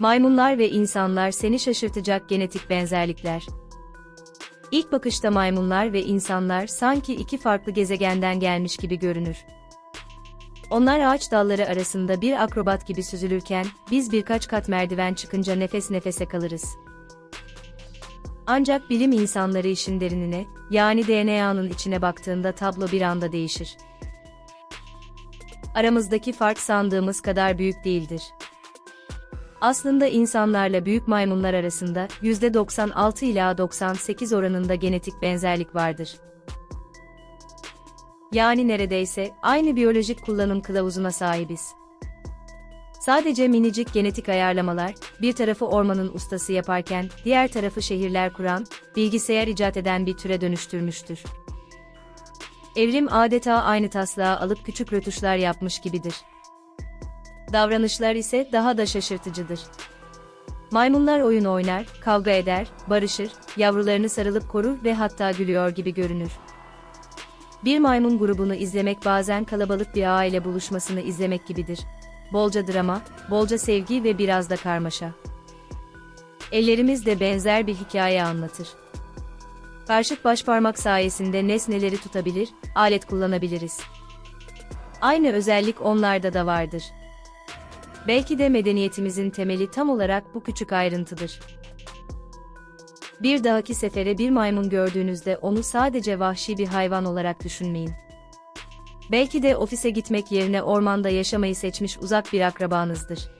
Maymunlar ve insanlar seni şaşırtacak genetik benzerlikler. İlk bakışta maymunlar ve insanlar sanki iki farklı gezegenden gelmiş gibi görünür. Onlar ağaç dalları arasında bir akrobat gibi süzülürken, biz birkaç kat merdiven çıkınca nefes nefese kalırız. Ancak bilim insanları işin derinine, yani DNA'nın içine baktığında tablo bir anda değişir. Aramızdaki fark sandığımız kadar büyük değildir. Aslında insanlarla büyük maymunlar arasında %96 ila 98 oranında genetik benzerlik vardır. Yani neredeyse aynı biyolojik kullanım kılavuzuna sahibiz. Sadece minicik genetik ayarlamalar, bir tarafı ormanın ustası yaparken, diğer tarafı şehirler kuran, bilgisayar icat eden bir türe dönüştürmüştür. Evrim adeta aynı taslağı alıp küçük rötuşlar yapmış gibidir. Davranışlar ise daha da şaşırtıcıdır. Maymunlar oyun oynar, kavga eder, barışır, yavrularını sarılıp korur ve hatta gülüyor gibi görünür. Bir maymun grubunu izlemek bazen kalabalık bir aile buluşmasını izlemek gibidir. Bolca drama, bolca sevgi ve biraz da karmaşa. Ellerimiz de benzer bir hikaye anlatır. Karşıt başparmak sayesinde nesneleri tutabilir, alet kullanabiliriz. Aynı özellik onlarda da vardır. Belki de medeniyetimizin temeli tam olarak bu küçük ayrıntıdır. Bir dahaki sefere bir maymun gördüğünüzde onu sadece vahşi bir hayvan olarak düşünmeyin. Belki de ofise gitmek yerine ormanda yaşamayı seçmiş uzak bir akrabanızdır.